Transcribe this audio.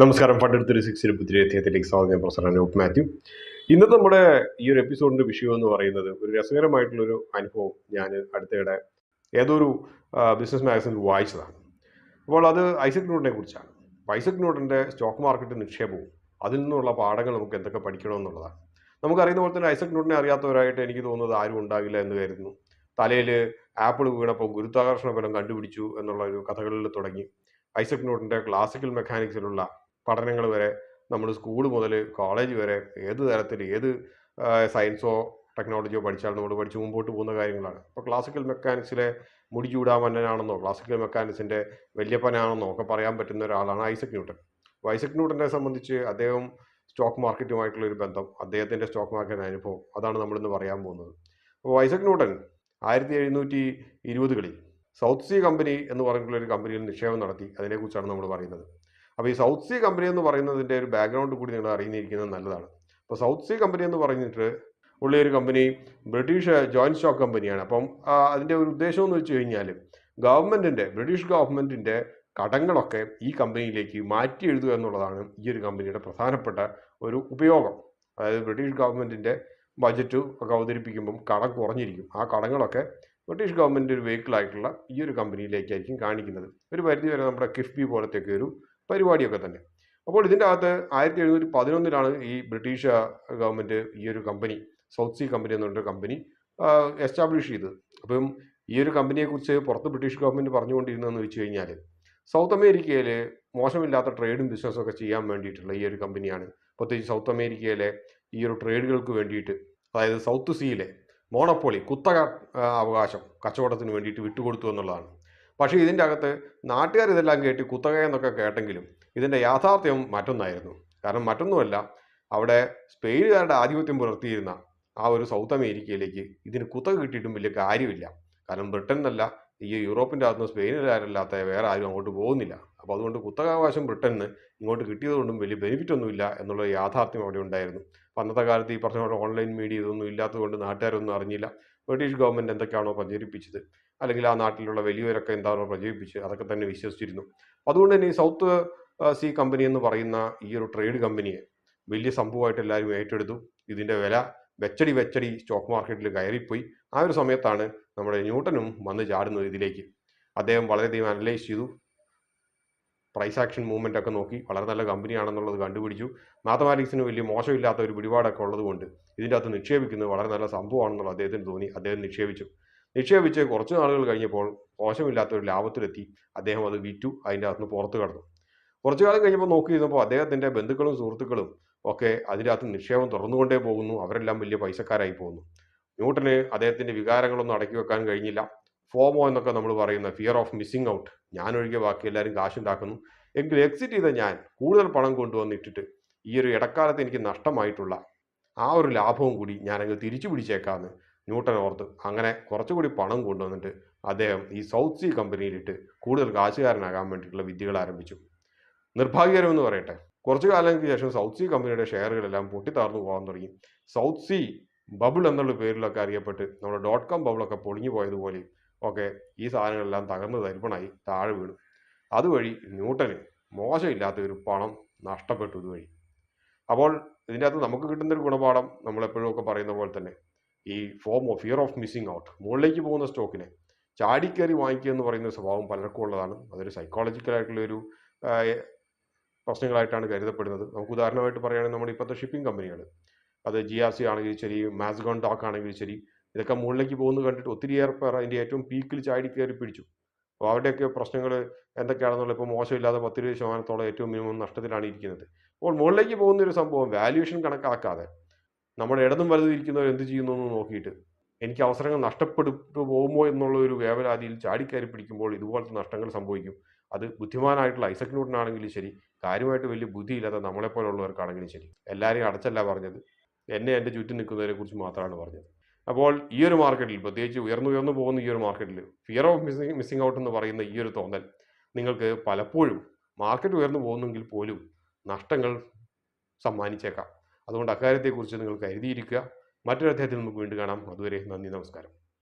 നമസ്കാരം. Fund three six ഇരുപത്തി അധ്യായത്തിലേക്ക് സ്വാഗതം. പ്രൊഫസർ അനൂപ് മാത്യു. ഇന്നത്തെ നമ്മുടെ ഈ ഒരു എപ്പിസോഡിന്റെ വിഷയം എന്ന് പറയുന്നത് ഒരു രസകരമായിട്ടുള്ളൊരു അനുഭവം ഞാൻ അടുത്തിടെ ഏതൊരു ബിസിനസ് മാഗസിനിൽ വായിച്ചതാണ്. അപ്പോൾ അത് ഐസക് ന്യൂട്ടനെ കുറിച്ചാണ്. ഐസക് ന്യൂട്ടന്റെ സ്റ്റോക്ക് മാർക്കറ്റ് നിക്ഷേപവും അതിൽ നിന്നുള്ള പാഠങ്ങൾ നമുക്ക് എന്തൊക്കെ പഠിക്കണമെന്നുള്ളതാണ്. നമുക്കറിയുന്ന പോലെ തന്നെ ഐസക് ന്യൂട്ടനെ അറിയാത്തവരായിട്ട് എനിക്ക് തോന്നുന്നത് ആരും ഉണ്ടാകില്ല എന്ന് കരുതുന്നു. തലയിൽ ആപ്പിൾ വീണപ്പോൾ ഗുരുത്വാകർഷണ ബലം കണ്ടുപിടിച്ചു എന്നുള്ള ഒരു കഥകളിൽ തുടങ്ങി ഐസക് ന്യൂട്ടന്റെ ക്ലാസിക്കൽ മെക്കാനിക്സിലുള്ള പഠനങ്ങൾ വരെ നമ്മൾ സ്കൂൾ മുതൽ കോളേജ് വരെ ഏത് തരത്തിൽ ഏത് സയൻസോ ടെക്നോളജിയോ പഠിച്ചാൽ നമ്മൾ പഠിച്ച് മുമ്പോട്ട് പോകുന്ന കാര്യങ്ങളാണ്. അപ്പോൾ ക്ലാസിക്കൽ മെക്കാനിക്സിലെ മുടി ചൂടാമന്നനാണെന്നോ ക്ലാസിക്കൽ മെക്കാനിക്സിന്റെ വല്യപ്പനാണെന്നോ ഒക്കെ പറയാൻ പറ്റുന്ന ഒരാളാണ് ഐസക് ന്യൂട്ടൻ. അപ്പോൾ ഐസക് ന്യൂട്ടനെ സംബന്ധിച്ച് അദ്ദേഹം സ്റ്റോക്ക് മാർക്കറ്റുമായിട്ടുള്ള ഒരു ബന്ധം അദ്ദേഹത്തിന്റെ സ്റ്റോക്ക് മാർക്കറ്റ് അനുഭവം അതാണ് നമ്മളിന്ന് പറയാൻ പോകുന്നത്. അപ്പോൾ ഐസക് ന്യൂട്ടൻ ആയിരത്തി എഴുന്നൂറ്റി ഇരുപതുകളിൽ സൗത്ത് സീ കമ്പനി എന്ന് പറഞ്ഞിട്ടുള്ള ഒരു കമ്പനിയിൽ നിക്ഷേപം നടത്തി. അതിനെക്കുറിച്ചാണ് നമ്മൾ പറയുന്നത്. അപ്പോൾ ഈ സൗത്ത് സീ കമ്പനി എന്ന് പറയുന്നതിന്റെ ഒരു ബാക്ക്ഗ്രൗണ്ട് കൂടി നിങ്ങൾ അറിഞ്ഞിരിക്കുന്നത് നല്ലതാണ്. അപ്പോൾ സൗത്ത് സീ കമ്പനി എന്ന് പറഞ്ഞിട്ട് ഉള്ള ഒരു കമ്പനി ബ്രിട്ടീഷ് ജോയിന്റ് സ്റ്റോക്ക് കമ്പനിയാണ് അപ്പം അതിന്റെ ഒരു ഉദ്ദേശം എന്ന് വെച്ച് കഴിഞ്ഞാൽ ഗവൺമെന്റിന്റെ ബ്രിട്ടീഷ് ഗവൺമെന്റിന്റെ കടങ്ങളൊക്കെ ഈ കമ്പനിയിലേക്ക് മാറ്റി എഴുതുക എന്നുള്ളതാണ് ഈ ഒരു കമ്പനിയുടെ പ്രധാനപ്പെട്ട ഒരു ഉപയോഗം. അതായത് ബ്രിട്ടീഷ് ഗവൺമെന്റിന്റെ ബജറ്റ് ഒക്കെ അവതരിപ്പിക്കുമ്പം കടം കുറഞ്ഞിരിക്കും. ആ കടങ്ങളൊക്കെ ബ്രിട്ടീഷ് ഗവൺമെന്റ് ഒരു വെഹിക്കിളായിട്ടുള്ള ഈ ഒരു കമ്പനിയിലേക്കായിരിക്കും കാണിക്കുന്നത്. ഒരു പരിധി വരെ നമ്മുടെ കിഫ്ബി പോലത്തെയൊക്കെ ഒരു പരിപാടിയൊക്കെ തന്നെ. അപ്പോൾ ഇതിന്റെ അകത്ത് ആയിരത്തി എഴുന്നൂറ്റി പതിനൊന്നിലാണ് ഈ ബ്രിട്ടീഷ് ഗവൺമെന്റ് ഈ ഒരു കമ്പനി സൗത്ത് സീ കമ്പനി എന്ന് പറഞ്ഞൊരു കമ്പനി എസ്റ്റാബ്ലിഷ് ചെയ്തത് അപ്പം ഈ ഒരു കമ്പനിയെക്കുറിച്ച് പുറത്ത് ബ്രിട്ടീഷ് ഗവൺമെന്റ് പറഞ്ഞുകൊണ്ടിരുന്നതെന്ന് വെച്ച് കഴിഞ്ഞാൽ സൗത്ത് അമേരിക്കയിൽ മോശമില്ലാത്ത ട്രേഡും ബിസിനസ്സും ഒക്കെ ചെയ്യാൻ വേണ്ടിയിട്ടുള്ള ഈ ഒരു കമ്പനിയാണ്. പ്രത്യേകിച്ച് സൗത്ത് അമേരിക്കയിലെ ഈ ഒരു ട്രേഡുകൾക്ക് വേണ്ടിയിട്ട് അതായത് സൗത്ത് സീയിലെ മോണപ്പോളി കുത്തക അവകാശം കച്ചവടത്തിന് വേണ്ടിയിട്ട് വിട്ടുകൊടുത്തു എന്നുള്ളതാണ്. പക്ഷേ ഇതിന്റെ അകത്ത് നാട്ടുകാർ ഇതെല്ലാം കേട്ട് കുത്തക എന്നൊക്കെ കേട്ടെങ്കിലും ഇതിന്റെ യാഥാർത്ഥ്യം മറ്റൊന്നായിരുന്നു. കാരണം മറ്റൊന്നുമല്ല അവിടെ സ്പെയിനുകാരുടെ ആധിപത്യം പുലർത്തിയിരുന്ന ആ ഒരു സൗത്ത് അമേരിക്കയിലേക്ക് ഇതിന് കുത്തക കിട്ടിയിട്ടും വലിയ കാര്യമില്ല. കാരണം ബ്രിട്ടൻ എന്നല്ല ഈ യൂറോപ്പിന്റെ അകത്തുനിന്ന് സ്പെയിനിലാരല്ലാത്ത വേറെ ആരും അങ്ങോട്ട് പോകുന്നില്ല. അപ്പോൾ അതുകൊണ്ട് കുത്തകാവകാശം ബ്രിട്ടന് ഇങ്ങോട്ട് കിട്ടിയതുകൊണ്ടും വലിയ ബെനിഫിറ്റ് ഒന്നുമില്ല എന്നുള്ള യാഥാർത്ഥ്യം അവിടെ ഉണ്ടായിരുന്നു. അന്നത്തെ കാലത്ത് ഈ പറഞ്ഞ ഓൺലൈൻ മീഡിയ ഇതൊന്നും ഇല്ലാത്തതുകൊണ്ട് നാട്ടുകാരൊന്നും അറിഞ്ഞില്ല. ബ്രിട്ടീഷ് ഗവൺമെന്റ് എന്തൊക്കെയാണോ പ്രചരിപ്പിച്ചത്. അല്ലെങ്കിൽ ആ നാട്ടിലുള്ള വലിയവരൊക്കെ എന്താണോ പ്രചരിപ്പിച്ച് അതൊക്കെ തന്നെ വിശ്വസിച്ചിരുന്നു. അതുകൊണ്ട് തന്നെ ഈ സൗത്ത് സി കമ്പനി എന്ന് പറയുന്ന ഈ ഒരു ട്രേഡ് കമ്പനിയെ വലിയ സംഭവമായിട്ട് എല്ലാവരും ഏറ്റെടുത്തു. ഇതിന്റെ വില വെച്ചടി വെച്ചടി സ്റ്റോക്ക് മാർക്കറ്റിൽ കയറിപ്പോയി. ആ ഒരു സമയത്താണ് നമ്മുടെ ന്യൂട്ടനും വന്ന് ചാടുന്നത് ഇതിലേക്ക്. അദ്ദേഹം വളരെയധികം അനലൈസ് ചെയ്തു. പ്രൈസ് ആക്ഷൻ മൂവ്മെന്റ് ഒക്കെ നോക്കി. വളരെ നല്ല കമ്പനിയാണെന്നുള്ളത് കണ്ടുപിടിച്ചു. മാത്തമാറ്റിക്സിന് വലിയ മോശമില്ലാത്ത ഒരു പിടിപാടൊക്കെ ഉള്ളതുകൊണ്ട് ഇതിന്റെ അകത്ത് നിക്ഷേപിക്കുന്നത് വളരെ നല്ല സംഭവമാണെന്നുള്ള അദ്ദേഹത്തിന് തോന്നി. അദ്ദേഹം നിക്ഷേപിച്ചു. നിക്ഷേപിച്ച് കുറച്ച് നാളുകൾ കഴിഞ്ഞപ്പോൾ മോശമില്ലാത്ത ഒരു ലാഭത്തിലെത്തി. അദ്ദേഹം അത് വിറ്റു. അതിന്റെ അകത്ത് പുറത്ത് കടന്നു. കുറച്ചു കാലം കഴിഞ്ഞപ്പോൾ നോക്കി ഇരുന്നപ്പോൾ അദ്ദേഹത്തിന്റെ ബന്ധുക്കളും സുഹൃത്തുക്കളും ഒക്കെ അതിന്റെ അകത്ത് നിക്ഷേപം തുറന്നുകൊണ്ടേ പോകുന്നു. അവരെല്ലാം വലിയ പൈസക്കാരായി പോകുന്നു. ന്യൂട്ടന് അദ്ദേഹത്തിന്റെ വികാരങ്ങളൊന്നും അടക്കി വെക്കാൻ കഴിഞ്ഞില്ല. ഫോമോ എന്നൊക്കെ നമ്മൾ പറയുന്ന ഫിയർ ഓഫ് മിസ്സിംഗ് ഔട്ട് ഞാൻ ഒഴികെ ബാക്കി എല്ലാവരും കാശുണ്ടാക്കുന്നു എങ്കിൽ എക്സിറ്റ് ചെയ്ത ഞാൻ കൂടുതൽ പണം കൊണ്ടുവന്നിട്ടിട്ട് ഈ ഒരു ഇടക്കാലത്ത് എനിക്ക് നഷ്ടമായിട്ടുള്ള ആ ഒരു ലാഭവും കൂടി ഞാനങ്ങ് തിരിച്ചു പിടിച്ചേക്കാമെന്ന് ന്യൂട്ടൻ ഓർത്ത് അങ്ങനെ കുറച്ചുകൂടി പണം കൊണ്ടുവന്നിട്ട് അദ്ദേഹം ഈ സൗത്ത് സീ കമ്പനിയിലിട്ട് കൂടുതൽ കാശുകാരനാകാൻ വേണ്ടിയിട്ടുള്ള വിദ്യകൾ ആരംഭിച്ചു. നിർഭാഗ്യകരമെന്ന് പറയട്ടെ കുറച്ചു കാലങ്ങൾക്ക് ശേഷം സൗത്ത് സീ കമ്പനിയുടെ ഷെയറുകളെല്ലാം പൊട്ടിത്താർന്നു പോകാൻ തുടങ്ങി. സൗത്ത് സീ ബബിൾ എന്നുള്ള പേരിലൊക്കെ അറിയപ്പെട്ട് നമ്മുടെ ഡോട്ട് കോം ബബിളൊക്കെ പൊളിഞ്ഞു പോയതുപോലെ ഒക്കെ ഈ സാധനങ്ങളെല്ലാം തകർന്ന് തരിപ്പണായി താഴെ വീണു. അതുവഴി ന്യൂട്ടന് മോശമില്ലാത്ത ഒരു പണം നഷ്ടപ്പെട്ടു ഇതുവഴി. അപ്പോൾ ഇതിന്റെ അകത്ത് നമുക്ക് കിട്ടുന്നൊരു ഗുണപാഠം നമ്മളെപ്പോഴും ഒക്കെ പറയുന്ന പോലെ തന്നെ ഈ FOMO fear of missing out മുകളിലേക്ക് പോകുന്ന സ്റ്റോക്കിനെ ചാടിക്കയറി വാങ്ങിക്കുക എന്ന് പറയുന്ന സ്വഭാവം പലർക്കും ഉള്ളതാണ്. അതൊരു സൈക്കോളജിക്കലായിട്ടുള്ള ഒരു പ്രശ്നങ്ങളായിട്ടാണ് കരുതപ്പെടുന്നത്. നമുക്ക് ഉദാഹരണമായിട്ട് പറയുകയാണെങ്കിൽ നമ്മുടെ ഇപ്പോഴത്തെ ഷിപ്പിംഗ് കമ്പനികൾ അത് ജി ആർ സി ആണെങ്കിലും ശരി മാസ്ഗോൺ ഡോക്ക് ആണെങ്കിലും ശരി ഇതൊക്കെ മുകളിലേക്ക് പോകുന്നത് കണ്ടിട്ട് ഒത്തിരിയേറെ പേർ അതിന്റെ ഏറ്റവും പീക്കിൽ ചാടി കയറി പിടിച്ചു. അപ്പോൾ അവരുടെയൊക്കെ പ്രശ്നങ്ങൾ എന്തൊക്കെയാണെന്നുള്ള ഇപ്പോൾ മോശമില്ലാതെ പത്തിരുപത് ശതമാനത്തോളം ഏറ്റവും മിനിമം നഷ്ടത്തിലാണ് ഇരിക്കുന്നത്. അപ്പോൾ മുകളിലേക്ക് പോകുന്ന ഒരു സംഭവം വാല്യുവേഷൻ കണക്കാക്കാതെ നമ്മുടെ ഇടതും വലതും ഇരിക്കുന്നവർ എന്ത് ചെയ്യുന്നു എന്ന് നോക്കിയിട്ട് എനിക്ക് അവസരങ്ങൾ നഷ്ടപ്പെട്ടു പോകുമോ എന്നുള്ള ഒരു വേവലാതിയിൽ ചാടിക്കയറി പിടിക്കുമ്പോൾ ഇതുപോലത്തെ നഷ്ടങ്ങൾ സംഭവിക്കും. അത് ബുദ്ധിമാനായിട്ടുള്ള ഐസക് ന്യൂട്ടൻ ആണെങ്കിലും ശരി കാര്യമായിട്ട് വലിയ ബുദ്ധിയില്ലാത്ത നമ്മളെപ്പോലുള്ളവർക്കാണെങ്കിലും ശരി. എല്ലാവരെയും അടച്ചല്ല പറഞ്ഞത്. എന്നെ എന്റെ ചുറ്റും നിൽക്കുന്നതിനെ കുറിച്ച് മാത്രമാണ് പറഞ്ഞത്. അപ്പോൾ ഈ ഒരു മാർക്കറ്റിൽ പ്രത്യേകിച്ച് ഉയർന്നു ഉയർന്നു പോകുന്ന ഈ ഒരു മാർക്കറ്റിൽ fear of missing missing out എന്ന് പറയുന്ന ഈ ഒരു തോന്നൽ നിങ്ങൾക്ക് പലപ്പോഴും മാർക്കറ്റ് ഉയർന്നു പോകുന്നെങ്കിൽ പോലും നഷ്ടങ്ങൾ സമ്മാനിച്ചേക്കാം. അതുകൊണ്ട് അക്കാര്യത്തെക്കുറിച്ച് നിങ്ങൾ കരുതിയിരിക്കുക. മറ്റൊരു അധ്യായത്തിൽ നമുക്ക് വീണ്ടും കാണാം. അതുവരെ നന്ദി നമസ്കാരം.